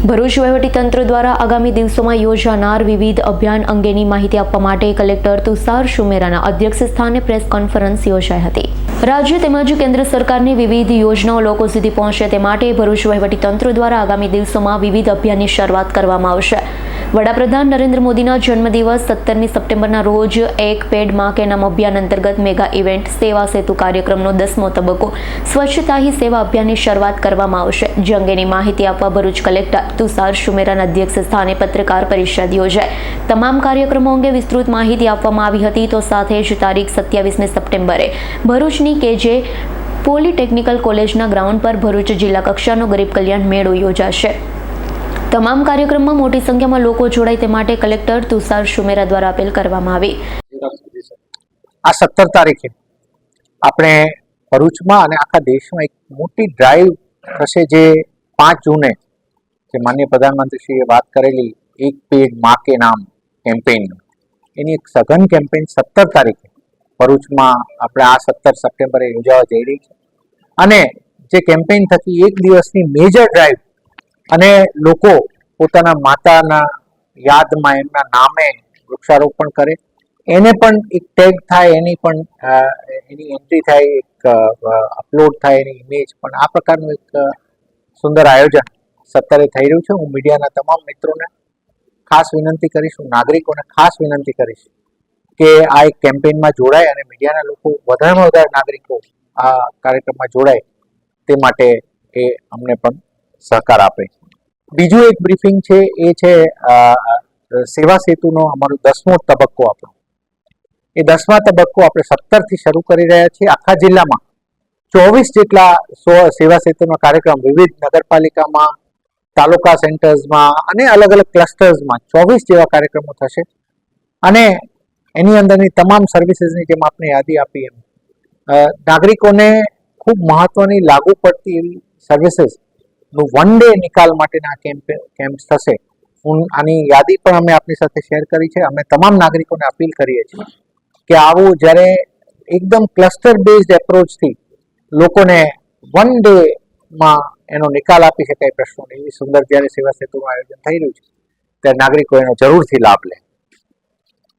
ભરૂચ વહીવટીતંત્ર દ્વારા આગામી દિવસોમાં યોજાનાર વિવિધ અભિયાન અંગેની માહિતી આપવા માટે કલેક્ટર તુષાર સુમેરાના અધ્યક્ષ સ્થાને પ્રેસ કોન્ફરન્સ યોજાઈ હતી. રાજ્ય તેમજ કેન્દ્ર સરકારની વિવિધ યોજનાઓ લોકો સુધી પહોંચે તે માટે ભરૂચ વહીવટીતંત્ર દ્વારા આગામી દિવસોમાં વિવિધ અભિયાનની શરૂઆત કરવામાં આવશે. વડાપ્રધાન નરેન્દ્ર મોદીના જન્મદિવસ સત્તરમી સપ્ટેમ્બરના રોજ એક પેડમાં કે નામ અભિયાન અંતર્ગત મેગા ઇવેન્ટ, સેવા સેતુ કાર્યક્રમનો દસમો તબક્કો સ્વચ્છતા હી સેવા અભિયાનની શરૂઆત કરવામાં આવશે. જે અંગેની માહિતી આપવા ભરૂચ કલેક્ટર તુષાર સુમેરાના અધ્યક્ષ સ્થાને પત્રકાર પરિષદ યોજાઈ. તમામ કાર્યક્રમો અંગે વિસ્તૃત માહિતી આપવામાં આવી હતી, તો સાથે જ તારીખ સત્યાવીસમી સપ્ટેમ્બરે ભરૂચની કે જે પોલિટેકનિકલ કોલેજના ગ્રાઉન્ડ પર ભરૂચ જિલ્લા કક્ષાનો ગરીબ કલ્યાણ મેળો યોજાશે. તમામ કાર્યક્રમમાં મોટી સંખ્યામાં લોકો જોડાય તે માટે કલેક્ટર તુષાર સુમેરા દ્વારા અપીલ કરવામાં આવી. આ સત્તર તારીખે આપણે ભરૂચમાં અને આખા દેશમાં એક મોટી ડ્રાઈવ થશે જે પાંચ જૂને જે માન્ય પ્રધાનમંત્રીશ્રીએ વાત કરેલી, એક પેડ મા કે નામ કેમ્પેઇન એની એક સઘન કેમ્પેઇન સત્તર તારીખે ભરૂચમાં આપણે આ સત્તર સપ્ટેમ્બરે યોજાવા જઈ રહી છે. અને જે કેમ્પેઇન થકી એક દિવસની મેજર ડ્રાઈવ અને લોકો પોતાના માતાના યાદમાં એમના નામે વૃક્ષારોપણ કરે. એને પણ એક ટેગ થાય, એની પણ એની એન્ટ્રી થાય, એક અપલોડ થાય એની ઇમેજ પણ આ પ્રકારનું એક સુંદર આયોજન સત્તરે થઈ રહ્યું છે. હું મીડિયાના તમામ મિત્રોને ખાસ વિનંતી કરીશ, હું નાગરિકોને ખાસ વિનંતી કરીશ કે આ એક કેમ્પેઇનમાં જોડાય અને મીડિયાના લોકો વધારેમાં વધારે નાગરિકો આ કાર્યક્રમમાં જોડાય તે માટે એ અમને પણ સહકાર આપે. બીજું એક બ્રીફિંગ છે, એ છે સેવા સેતુનો અમારો દસમો તબક્કો આપણો. એ દસમા તબક્કો આપણે સત્તરથી શરૂ કરી રહ્યા છીએ. આખા જિલ્લામાં ચોવીસ જેટલા સેવા સેતુનો કાર્યક્રમ, વિવિધ નગરપાલિકામાં, તાલુકા સેન્ટર્સમાં અને અલગ અલગ ક્લસ્ટર્સમાં ચોવીસ જેવા કાર્યક્રમો થશે. અને એની અંદરની તમામ સર્વિસીસની જેમ આપણે યાદી આપી એમ નાગરિકોને ખૂબ મહત્વની લાગુ પડતી એવી સર્વિસીસ વન ડે નિકાલ માટેના કેમ્પ કેમ્પ થશે. હું આની યાદી પણ અમે આપની સાથે શેર કરી છે. અમે તમામ નાગરિકોને અપીલ કરીએ છીએ કે આવું જ્યારે એકદમ ક્લસ્ટર બેઝડ એપ્રોચથી લોકોને વન ડેમાં એનો નિકાલ આપી શકાય પ્રશ્નોને. એવી સુંદર જ્યારે સેવા સેતુનું આયોજન થઈ રહ્યું છે, ત્યારે નાગરિકો એનો જરૂરથી લાભ લે.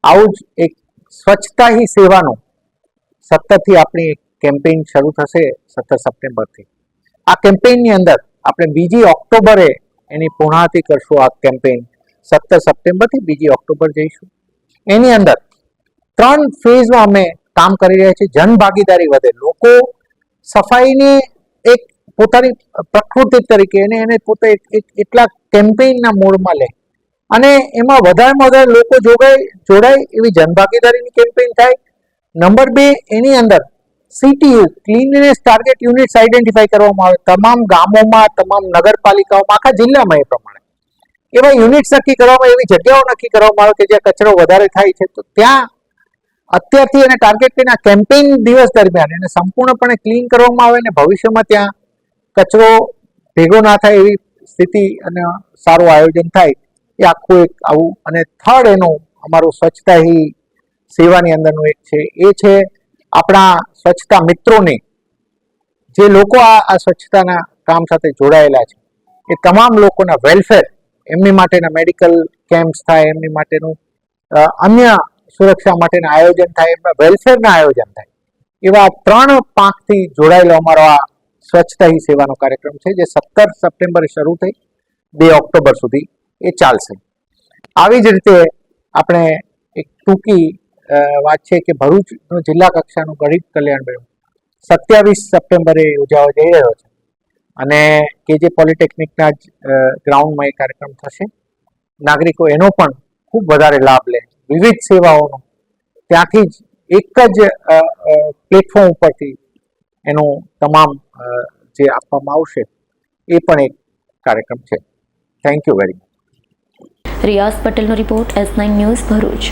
આવું જ એક સ્વચ્છતા હી સેવાનું સત્તરથી આપણી કેમ્પેઇન શરૂ થશે સત્તર સપ્ટેમ્બરથી. આ કેમ્પેઇનની અંદર આપણે બીજી ઓક્ટોબરે એની પૂર્ણાહતિ કરશું આ કેમ્પેઇન સત્તર સપ્ટેમ્બરથી બીજી ઓક્ટોબર જઈશું. એની અંદર ત્રણ ફેઝમાં અમે કામ કરી રહ્યા છીએ. જનભાગીદારી વધે. લોકો સફાઈને એક પોતાની પ્રકૃતિ તરીકે એને એને પોતે એટલા કેમ્પેઇનના મોડમાં લે. અને એમાં વધારેમાં વધારે લોકો જોડાય જોડાય એવી જનભાગીદારીની કેમ્પેઇન થાય. નંબર બે, એની અંદર CTU cleanliness target units identify કરવામાં આવે. તમામ ગામોમાં, તમામ નગરપાલિકાઓમાં, આખા જિલ્લામાં એ પ્રમાણે. એવા યુનિટ્સ નક્કી કરવામાં, એવી જગ્યાઓ નક્કી કરવામાં આવે કે જ્યાં કચરો વધારે થાય છે, તો ત્યાં અત્યારથી એને ટાર્ગેટ કરીને આ કેમ્પેઇન દિવસ દરમિયાન એને સંપૂર્ણપણે ક્લીન કરવામાં આવે અને ભવિષ્યમાં ત્યાં કચરો ભેગો ના થાય એવી સ્થિતિ અને સારું આયોજન થાય, એ આખું એક આવું અને થર્ડ એનું અમારું સ્વચ્છતા હી સેવાની અંદરનું એક છે, એ છે આપણા સ્વચ્છતા મિત્રોની, જે લોકો આ સ્વચ્છતાના કામ સાથે જોડાયેલા છે, એ તમામ લોકોના વેલફેર એમની માટેના મેડિકલ કેમ્પ્સ થાય, એમની માટેનું અન્ય સુરક્ષા માટેના આયોજન થાય, એમના વેલફેરના આયોજન થાય. એવા ત્રણ પાંખથી જોડાયેલો અમારો આ સ્વચ્છતા હી સેવાનો કાર્યક્રમ છે, જે સત્તર સપ્ટેમ્બરે શરૂ થઈ, બે ઓક્ટોબર સુધી એ ચાલશે. આવી જ રીતે આપણે એક ટૂંકી વાત છે કે ભરૂચ જિલ્લા કક્ષાનું ગરીબ કલ્યાણ મેળો સત્યાવીસ સપ્ટેમ્બરે યોજાવા જઈ રહ્યો છે. અને કે જે પોલિટેકનિકના જ ગ્રાઉન્ડમાં એ કાર્યક્રમ થશે. નાગરિકો એનો પણ ખૂબ વધારે લાભ લે. વિવિધ સેવાઓનો ત્યાંથી જ એક જ પ્લેટફોર્મ ઉપરથી એનું તમામ જે આપવામાં આવશે એ પણ એક કાર્યક્રમ છે. Thank you very much Riyaz પટેલનો report S nine news Bharuch.